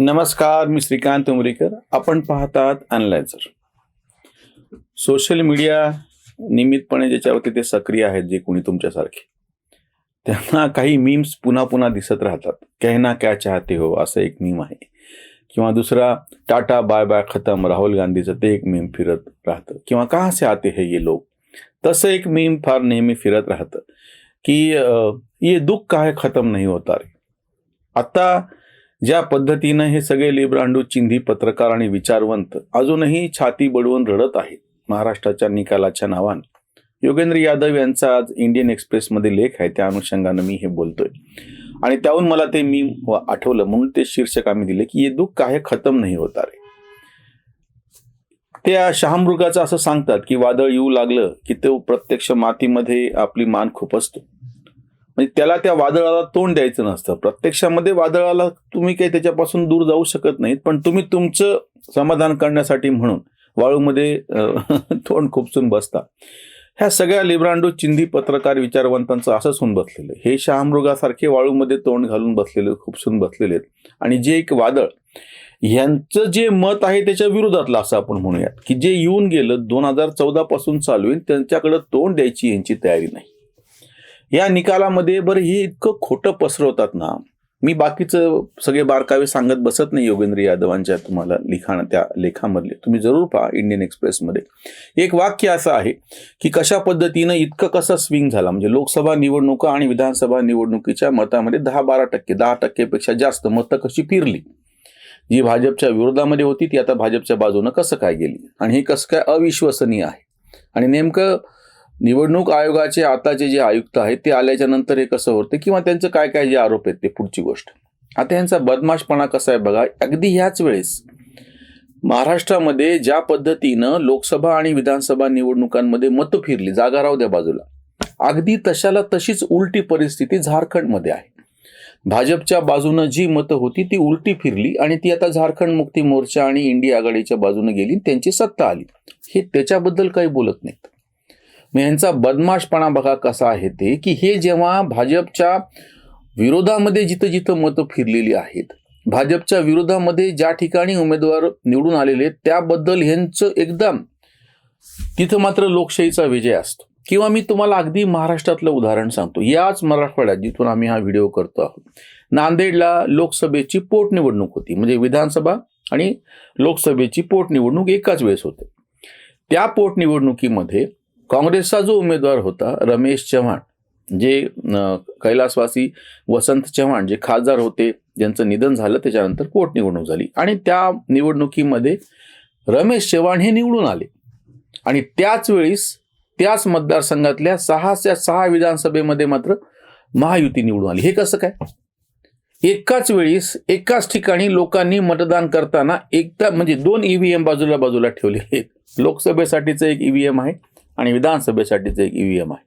नमस्कार मी श्रीकांत उमरीकर. आपण पाहतात अनलायझर सोशल मीडिया नियमितपणे ज्याच्यावरती ते सक्रिय आहेत जे कोणी तुमच्यासारखे. त्यांना काही मीम्स पुन्हा पुन्हा दिसत राहतात. कहना क्या चाहते हो असं एक मीम आहे. किंवा दुसरा टाटा बाय बाय खतम राहुल गांधीचं ते एक मीम फिरत राहतं. किंवा कहाँ से आते हे ये लोक तसं एक मीम फार नेहमी फिरत राहतं. की ये दुःख काय खतम नाही होता रे? आता ज्या पद्धतीनं हे सगळे लेब्रांडू चिंधी पत्रकार आणि विचारवंत अजूनही छाती बडवून रडत आहेत. महाराष्ट्राच्या निकालाच्या नावानं. योगेंद्र यादव यांचा आज इंडियन एक्सप्रेसमध्ये लेख आहे. त्या अनुषंगानं मी हे बोलतोय. आणि त्याहून मला ते मी आठवलं. म्हणून ते शीर्षक आम्ही दिले की हे दुःख काय खतम नाही होता रे त्या शहामृगाचं असं सांगतात की वादळ येऊ लागलं की तो प्रत्यक्ष मातीमध्ये आपली मान खुपसतो म्हणजे त्याला त्या वादळाला तोंड द्यायचं नसतं. प्रत्यक्षामध्ये वादळाला तुम्ही काही त्याच्यापासून दूर जाऊ शकत नाहीत पण तुम्ही तुमचं समाधान करण्यासाठी म्हणून वाळूमध्ये तोंड खुपसून बसता. ह्या सगळ्या लिब्रांडो चिंधी पत्रकार विचारवंतांचं असंच होऊन बसलेलं हे शहामृगासारखे वाळूमध्ये तोंड घालून बसलेले खुपसून बसलेले आहेत. आणि जे एक वादळ यांचं जे मत आहे त्याच्या विरोधातलं असं आपण म्हणूयात. की जे येऊन गेलं दोन हजार चौदा पासून चालू आहे त्यांच्याकडं तोंड द्यायची यांची तयारी नाही. या निकालामध्ये बरं हे इतकं खोटं पसरवतात ना. मी बाकीचं सगळे बारकावे सांगत बसत नाही योगेंद्र यादवांच्या तुम्हाला लिखाण त्या लेखामधले. तुम्ही जरूर पहा इंडियन एक्सप्रेसमध्ये. एक वाक्य असं आहे की कशा पद्धतीनं इतकं कसं स्विंग झाला? म्हणजे लोकसभा निवडणुका आणि विधानसभा निवडणुकीच्या मतामध्ये दहा बारा टक्के दहा टक्केपेक्षा जास्त मतं कशी फिरली? जी भाजपच्या विरोधामध्ये होती ती आता भाजपच्या बाजूनं कसं काय गेली? आणि हे कसं काय अविश्वसनीय आहे? आणि नेमकं निवडणूक आयोगाचे आताचे जे आयुक्त आहेत ते आल्याच्यानंतर हे कसं होतं किंवा त्यांचं काय काय जे आरोप आहेत ते पुढची गोष्ट. आता यांचा बदमाशपणा कसा आहे बघा अगदी ह्याच वेळेस महाराष्ट्रामध्ये ज्या पद्धतीनं लोकसभा आणि विधानसभा निवडणुकांमध्ये मतं फिरली जागा राहू द्या बाजूला. अगदी तशाला तशीच उलटी परिस्थिती झारखंडमध्ये आहे. भाजपच्या बाजूनं जी मतं होती ती उलटी फिरली आणि ती आता झारखंड मुक्ती मोर्चा आणि इंडिया आघाडीच्या बाजूने गेली त्यांची सत्ता आली. हे त्याच्याबद्दल काही बोलत नाहीत. मग यांचा बदमाशपणा बघा कसा आहे ते की हे जेव्हा भाजपच्या विरोधामध्ये जिथं जिथं मतं फिरलेली आहेत भाजपच्या विरोधामध्ये ज्या ठिकाणी उमेदवार निवडून आलेले आहेत, त्याबद्दल ह्यांचं एकदम तिथं मात्र लोकशाहीचा विजय असतो. किंवा मी तुम्हाला अगदी महाराष्ट्रातलं उदाहरण सांगतो. याच मराठवाड्यात जिथून आम्ही हा व्हिडिओ करतो आहोत नांदेडला लोकसभेची पोटनिवडणूक होती. म्हणजे विधानसभा आणि लोकसभेची पोटनिवडणूक एकाच वेळेस होते. त्या पोटनिवडणुकीमध्ये काँग्रेसचा जो उमेदवार होता रमेश चव्हाण जे कैलासवासी वसंत चव्हाण जे खासदार होते ज्यांचं निधन झालं त्याच्यानंतर पोटनिवडणूक झाली. आणि त्या निवडणुकीमध्ये रमेश चव्हाण हे निवडून आले. आणि त्याच वेळीस त्याच मतदारसंघातल्या सहाच्या सहा विधानसभेमध्ये मात्र महायुती निवडून आली. हे कसं काय? एकाच वेळीस एकाच ठिकाणी लोकांनी मतदान करताना एकदा म्हणजे दोन ईव्हीएम बाजूला बाजूला ठेवलेले आहेत. लोकसभेसाठीचं एक ईव्हीएम आहे. आणि विधानसभेसाठीचं एक ईव्हीएम आहे.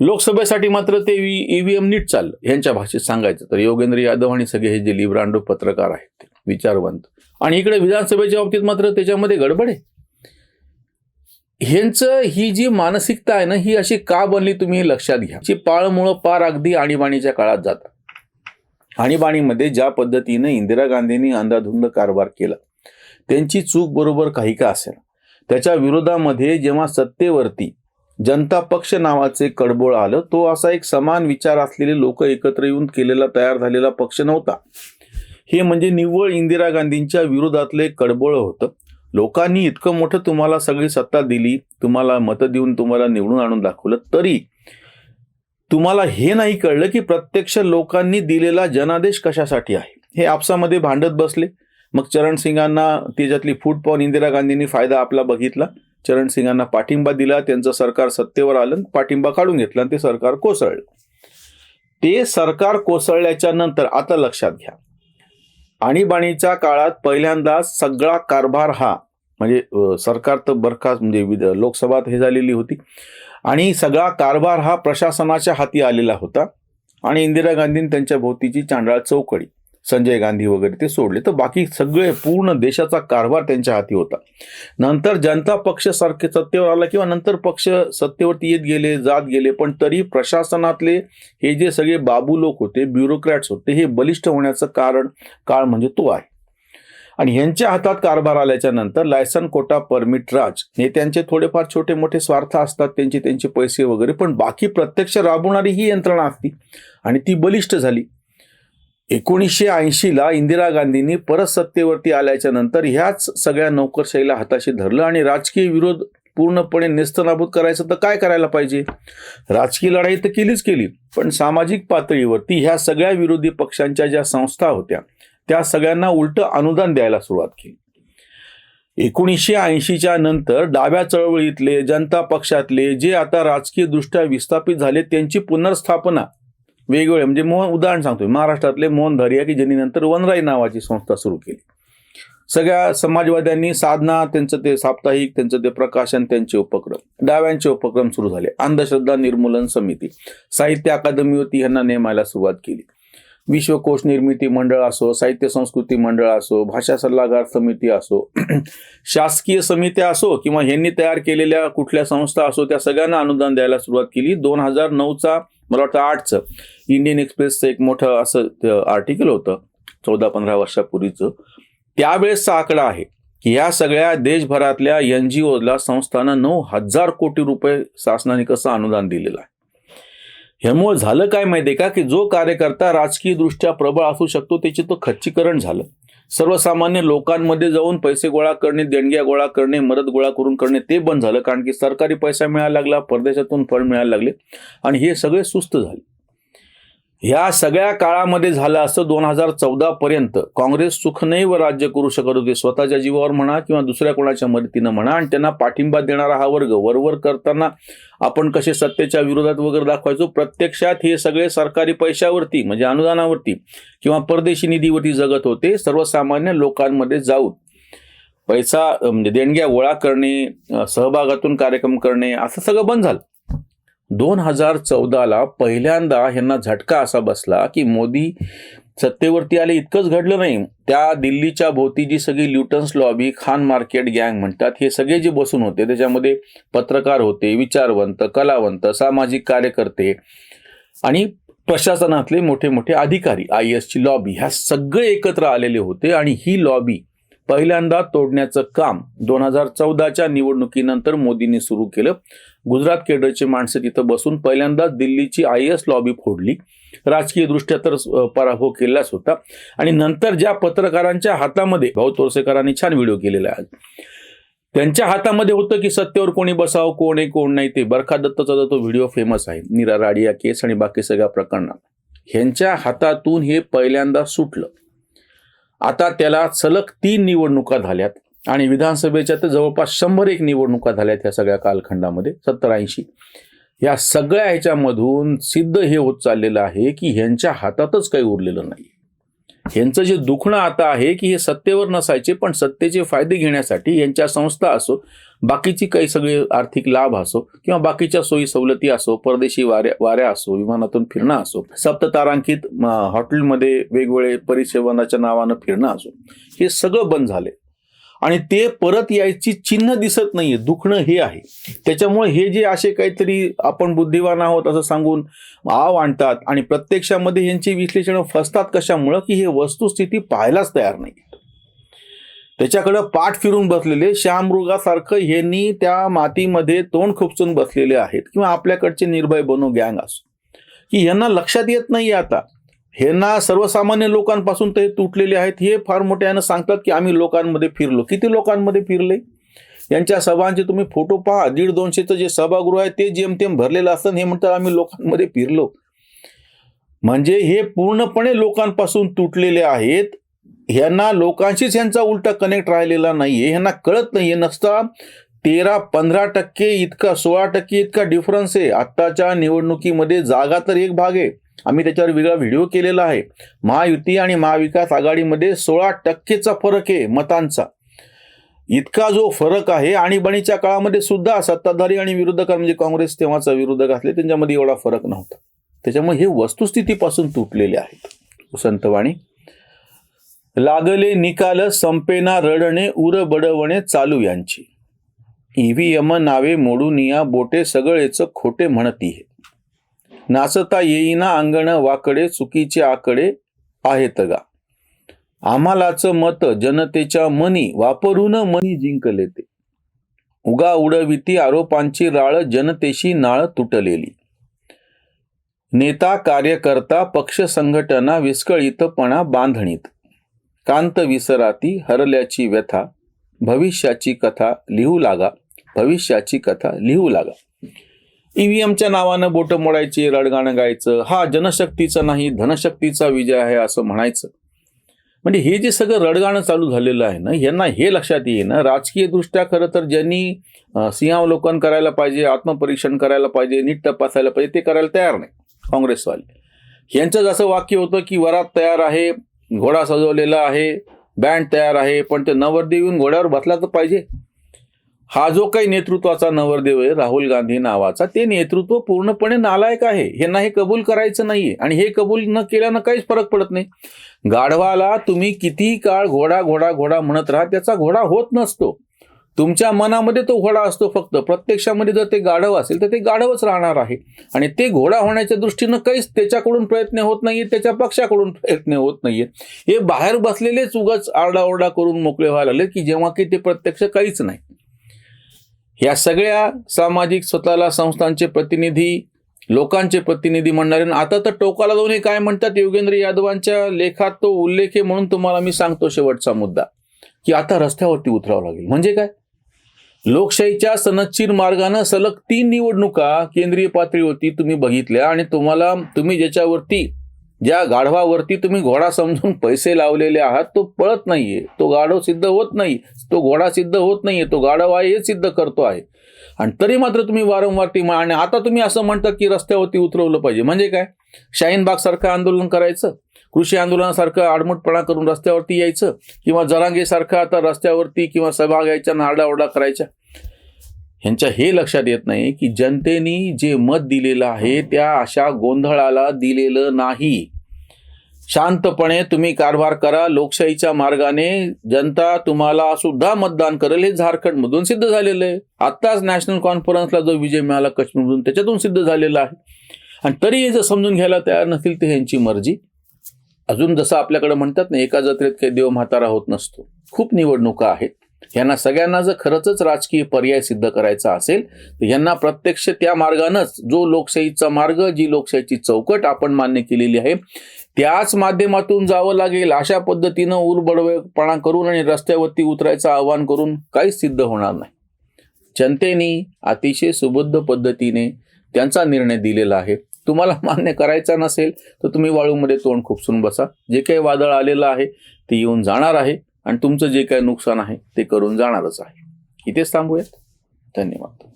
लोकसभेसाठी मात्र ते ईव्हीएम नीट चाललं यांच्या भाषेत सांगायचं तर योगेंद्र यादव आणि सगळे हे जे लिब्रांडो पत्रकार आहेत ते विचारवंत. आणि इकडे विधानसभेच्या बाबतीत मात्र त्याच्यामध्ये गडबड आहे. ह्यांचं ही जी मानसिकता आहे ना ही अशी का बनली तुम्ही हे लक्षात घ्या. जी पाळमुळं पार अगदी आणीबाणीच्या काळात जातात. आणीबाणीमध्ये ज्या पद्धतीनं इंदिरा गांधींनी अंधाधुंद कारभार केला त्यांची चूक बरोबर काही का असेल त्याच्या विरोधामध्ये जेव्हा सत्तेवरती जनता पक्ष नावाचे कडबोळ आलं तो असा एक समान विचार असलेले लोक एकत्र येऊन केलेला तयार झालेला पक्ष नव्हता. हे म्हणजे निव्वळ इंदिरा गांधींच्या विरोधातले कडबोळ होतं. लोकांनी इतकं मोठं तुम्हाला सगळी सत्ता दिली तुम्हाला मतं देऊन तुम्हाला निवडून आणून दाखवलं तरी तुम्हाला हे नाही कळलं की प्रत्यक्ष लोकांनी दिलेला जनादेश कशासाठी आहे? हे आपसामध्ये भांडत बसले. मग चरण सिंगांना त्याच्यातली फूट पाहून इंदिरा गांधींनी फायदा आपला बघितला. चरणसिंगांना पाठिंबा दिला त्यांचं सरकार सत्तेवर आलं पाठिंबा काढून घेतला आणि ते सरकार कोसळलं. ते सरकार कोसळल्याच्या नंतर आता लक्षात घ्या. आणीबाणीच्या काळात पहिल्यांदा सगळा कारभार हा म्हणजे सरकार तर बरखास्त म्हणजे विध- लोकसभात हे झालेली होती. आणि सगळा कारभार हा प्रशासनाच्या हाती आलेला होता. आणि इंदिरा गांधींनी त्यांच्या भोवतीची चांडाळ चौकडी. संजय गांधी वगैरे ते सोडले. तर बाकी सगळे पूर्ण देशाचा कारभार त्यांच्या हाती होता. नंतर जनता पक्ष सारखे सत्तेवर आला किंवा नंतर पक्ष सत्तेवरती येत गेले जात गेले पण तरी प्रशासनातले हे जे सगळे बाबू लोक होते ब्युरोक्रॅट्स होते हे बलिष्ठ होण्याचं कारण काळ म्हणजे तो आहे. आणि ह्यांच्या हातात कारभार आल्याच्यानंतर लायसन कोटा परमिट राज नेत्यांचे थोडेफार छोटे मोठे स्वार्थ असतात त्यांचे त्यांचे पैसे वगैरे पण बाकी प्रत्यक्ष राबवणारी ही यंत्रणा असती आणि ती बलिष्ठ झाली. एकोणीसशे ऐंशीला इंदिरा गांधींनी परत सत्तेवरती आल्याच्यानंतर ह्याच सगळ्या नोकरशाहीला हाताशी धरलं आणि राजकीय विरोध पूर्णपणे नेस्तनाबूत करायचं तर काय करायला पाहिजे? राजकीय लढाई तर केलीच केली पण सामाजिक पातळीवरती ह्या सगळ्या विरोधी पक्षांच्या ज्या संस्था होत्या त्या सगळ्यांना उलट अनुदान द्यायला सुरुवात केली. एकोणीसशे ऐंशीच्या नंतर डाव्या चळवळीतले जनता पक्षातले जे आता राजकीय दृष्ट्या विस्थापित झाले त्यांची पुनर्स्थापना वेगवेगळे म्हणजे मोहन उदाहरण सांगतोय. महाराष्ट्रातले मोहन धरिया की ज्यांनी नंतर वनराई नावाची संस्था सुरू केली. सगळ्या समाजवाद्यांनी साधना त्यांचं ते साप्ताहिक त्यांचं ते प्रकाशन त्यांचे उपक्रम डाव्यांचे उपक्रम सुरू झाले. अंधश्रद्धा निर्मूलन समिती साहित्य अकादमी होती यांना नेमायला सुरुवात केली. विश्वकोश निर्मिती मंडळ असो साहित्य संस्कृती मंडळ असो भाषा सल्लागार समिती असो शासकीय समित्या असो किंवा ह्यांनी तयार केलेल्या कुठल्या संस्था असो त्या सगळ्यांना अनुदान द्यायला सुरुवात केली. दोन हजार नऊचा मला वाटतं आठचं. इंडियन एक्सप्रेसचं एक मोठं असं आर्टिकल होतं चौदा पंधरा वर्षापूर्वीचं. त्यावेळेसचा आकडा आहे की या सगळ्या देशभरातल्या एन जी ओला संस्थांना नऊ हजार कोटी रुपये शासनाने कसं अनुदान दिलेलं आहे. ह्यामुळे झालं काय माहिती आहे का? की जो कार्यकर्ता राजकीय दृष्ट्या प्रबळ असू शकतो त्याचे तो खच्चीकरण झालं. सर्वसामान्य लोकांमध्ये जाऊन पैसे गोळा करणे देणग्या गोळा करणे मदत गोळा करून करणे ते बंद झालं. कारण की सरकारी पैसा मिळायला लागला परदेशातून फळ मिळायला लागले. आणि हे सगळे सुस्त झाले. ह्या सगळ्या काळामध्ये झालं असं दोन हजार चौदा पर्यंत काँग्रेस सुखनैव राज्य करू शकत होते. स्वतःच्या जीवावर म्हणा किंवा दुसऱ्या कोणाच्या मदतीनं म्हणा आणि त्यांना पाठिंबा देणारा हा वर्ग वरवर करताना आपण कसे सत्तेच्या विरोधात वगैरे दाखवायचो? प्रत्यक्षात हे सगळे सरकारी पैशावरती म्हणजे अनुदानावरती किंवा परदेशी निधीवरती जगत होते. सर्वसामान्य लोकांमध्ये जाऊन पैसा म्हणजे देणग्या गोळा करणे सहभागातून कार्यक्रम करणे असं सगळं बंद झालं. दोन हजार चौदाला पहिल्यांदा ह्यांना झटका असा बसला की मोदी सत्तेवरती आले इतकंच घडलं नाही. त्या दिल्लीच्या भोवती जी सगळी ल्युटन्स लॉबी खान मार्केट गँग म्हणतात हे सगळे जे बसून होते त्याच्यामध्ये पत्रकार होते विचारवंत कलावंत सामाजिक कार्यकर्ते आणि प्रशासनातले मोठे मोठे अधिकारी आय एसची लॉबी ह्या सगळे एकत्र आलेले होते आणि ही लॉबी पहिल्यांदा तोडण्याचं काम दोन हजार चौदाच्या निवडणुकीनंतर मोदींनी सुरू केलं. गुजरात केडरची माणसं तिथं बसून पहिल्यांदा दिल्लीची आय एस लॉबी फोडली. राजकीय दृष्ट्या तर पराभव केलाच होता आणि नंतर ज्या पत्रकारांच्या हातामध्ये भाऊ तोरसेकरांनी छान व्हिडिओ केलेला आहे त्यांच्या हातामध्ये होतं की सत्तेवर कोणी बसावं कोण आहे कोण नाही ते. बरखा दत्तचा जो तो व्हिडिओ फेमस आहे. नीरा राडिया केस आणि बाकी सगळ्या प्रकरणात. ह्यांच्या हातातून हे पहिल्यांदा सुटलं. आता त्याला सलग तीन निवडणुका झाल्यात. आणि विधानसभेच्या तर जवळपास शंभर एक निवडणुका झाल्यात त्या सगळ्या कालखंडामध्ये सत्तर ऐंशी. या सगळ्या ह्याच्यामधून सिद्ध हे होत चाललेलं आहे की ह्यांच्या हातातच काही उरलेलं नाही. ह्यांचं जे दुखणं आता आहे की हे सत्तेवर नसायचे पण सत्तेचे फायदे घेण्यासाठी यांच्या संस्था असो बाकीची काही सगळे आर्थिक लाभ असो किंवा बाकीच्या सोयी सवलती असो परदेशी वाऱ्या वाऱ्या असो विमानातून फिरणं असो सप्ततारांकित हॉटेलमध्ये वेगवेगळे परिसेवनाच्या नावानं फिरणं असो हे सगळं बंद झाले आणि ते परत यायची चिन्ह दिसत नाहीये दुखणं हे आहे. त्याच्यामुळे हे जे असे काहीतरी आपण बुद्धिवान आहोत असं सांगून आव आणतात आणि प्रत्यक्षामध्ये यांची विश्लेषण फसतात कशामुळं? की हे वस्तुस्थिती पाहायलाच तयार नाही त्याच्याकडं पाठ फिरून बसलेले श्यामृगासारखं यांनी त्या मातीमध्ये तोंड खुपसून बसलेले आहेत किंवा आपल्याकडचे निर्भय बनू गँग असो. की यांना लक्षात येत नाही आता. ह्यांना सर्वसामान्य लोकांपासून ते तुटलेले आहेत हे फार मोठ्यानं सांगतात की आम्ही लोकांमध्ये फिरलो. किती लोकांमध्ये फिरले? यांच्या सभांचे तुम्ही फोटो पहा. दीड दोनशेचं जे सभागृह आहे ते जेमतेम भरलेलं असतं हे म्हणतात आम्ही लोकांमध्ये फिरलो. म्हणजे हे पूर्णपणे लोकांपासून तुटलेले आहेत. ह्यांना लोकांशीच यांचा उलटा कनेक्ट राहिलेला नाही आहे ह्यांना कळत नाही आहे नसता तेरा पंधरा टक्के इतका सोळा टक्के इतका डिफरन्स आहे. आत्ताच्या निवडणुकीमध्ये जागा तर एक भाग आहे. आम्ही त्याच्यावर वेगळा व्हिडिओ केलेला आहे. महायुती आणि महाविकास आघाडीमध्ये सोळा टक्केचा फरक आहे मतांचा. इतका जो फरक आहे आणीबाणीच्या काळामध्ये सुद्धा सत्ताधारी आणि विरोधक म्हणजे काँग्रेस तेव्हाचा विरोधक असले त्यांच्यामध्ये एवढा फरक नव्हता. त्याच्यामुळे हे वस्तुस्थितीपासून तुटलेले आहेत. संतवाणी लागले निकाल संपेना रडणे उर बडवणे चालू यांची. ईव्हीएम नावे मोडून या बोटे सगळेच खोटे म्हणती हे नाचता येईना अंगण वाकडे चुकीचे आकडे आहेत गा. आम्हालाच मत जनतेच्या मनी वापरून मनी जिंकले ते. उगा उडविती आरोपांची राळ जनतेशी नाळ तुटलेली. नेता कार्यकर्ता पक्ष संघटना विस्कळीतपणा बांधणीत. कांत विसराती हरल्याची व्यथा भविष्याची कथा लिहू लागा भविष्याची कथा लिहू लागा. ईव्हीएमच्या नावानं बोटं मोडायची रडगाणं गायचं. हा जनशक्तीचा नाही धनशक्तीचा विजय आहे असं म्हणायचं. म्हणजे हे जे सगळं रडगाणं चालू झालेलं आहे ना यांना हे लक्षात येईन. राजकीय दृष्ट्या खरं तर ज्यांनी सिंहावलोकन करायला पाहिजे आत्मपरीक्षण करायला पाहिजे नीट तपासायला पाहिजे ते करायला तयार नाही काँग्रेसवाले. यांचं जसं वाक्य होतं की वरात तयार आहे घोडा सजवलेला आहे बँड तयार आहे पण ते नवरदेव येऊन घोड्यावर बसला तर पाहिजे. हा जो काही नेतृत्वाचा नवरदेव आहे राहुल गांधी नावाचा ते नेतृत्व पूर्णपणे नालायक आहे. यांना हे कबूल करायचं नाहीये. आणि हे कबूल न केल्यानं काहीच फरक पडत नाही. गाढवाला तुम्ही कितीही काळ घोडा घोडा घोडा म्हणत राहा त्याचा घोडा होत नसतो. तुमच्या मनामध्ये तो घोडा असतो फक्त. प्रत्यक्षामध्ये जर ते गाढव असेल तर ते गाढवच राहणार आहे. आणि ते घोडा होण्याच्या दृष्टीनं काहीच त्याच्याकडून प्रयत्न होत नाहीये त्याच्या पक्षाकडून प्रयत्न होत नाहीये. हे बाहेर बसलेलेच उगाच आरडाओरडा करून मोकळे व्हायला लागले की जेव्हा की ते प्रत्यक्ष काहीच नाही. या सगळ्या सामाजिक स्वतःला संस्थांचे प्रतिनिधी लोकांचे प्रतिनिधी म्हणणारे आणि आता तर टोकाला जाऊन हे काय म्हणतात योगेंद्र यादवांच्या लेखात तो उल्लेख आहे म्हणून तुम्हाला मी सांगतो शेवटचा मुद्दा की आता रस्त्यावरती उतरावं लागेल. म्हणजे काय? लोकशाहीच्या सनदशीर मार्गानं सलग तीन निवडणुका केंद्रीय पातळीवरती तुम्ही बघितल्या आणि तुम्हाला तुम्ही ज्याच्यावरती ज्या गाढवावरती तुम्ही घोडा समजून पैसे लावलेले आहात तो पळत नाहीये. तो गाढव सिद्ध होत नाही. तो घोडा सिद्ध होत नाहीये. तो गाढव आहे हे सिद्ध करतो आहे. आणि तरी मात्र तुम्ही वारंवार ती आणि आता तुम्ही असं म्हणता की रस्त्यावरती उतरवलं पाहिजे. म्हणजे काय? शाहीनबाग सारखं आंदोलन करायचं? कृषी आंदोलनासारखं आडमुटपणा करून रस्त्यावरती यायचं? किंवा जरांगेसारखं आता रस्त्यावरती किंवा सभा घ्यायच्या नारडाओरडा करायच्या? ह्यांच्या हे लक्षात येत नाही की जनतेने जे मत दिलेलं आहे त्या अशा गोंधळाला दिलेलं नाही. शांतपणे तुम्ही कारभार करा लोकशाहीच्या मार्गाने जनता तुम्हाला सुद्धा मतदान करेल हे झारखंडमधून सिद्ध झालेलं आहे. आत्ताच नॅशनल कॉन्फरन्सला जो विजय मिळाला काश्मीरमधून त्याच्यातून सिद्ध झालेला आहे. आणि तरी हे जर समजून घ्यायला तयार नसतील तर ह्यांची मर्जी. अजून जसं आपल्याकडे म्हणतात ना एका जत्रेत काही देव म्हातारा होत नसतो. खूप निवडणुका आहेत. यांना सगळ्यांना जर खरंच राजकीय पर्याय सिद्ध करायचा असेल तर यांना प्रत्यक्ष त्या मार्गानंच जो लोकशाहीचा मार्ग जी लोकशाहीची चौकट आपण मान्य केलेली आहे त्याच माध्यमातून जावं लागेल अशा पद्धतीनं उरबडवेपणा करून आणि रस्त्यावरती उतरायचं आवाहन करून काहीच सिद्ध होणार नाही. जनतेने अतिशय सुबद्ध पद्धतीने त्यांचा निर्णय दिलेला आहे. तुम्हाला मान्य करायचा नसेल तर तुम्ही वाळूमध्ये तोंड खुपसून बसा. जे काही वादळ आलेलं आहे ते येऊन जाणार आहे. आणि तुमचं जे काय नुकसान आहे ते करून जाणारच आहे. इथेच थांबूयात. धन्यवाद.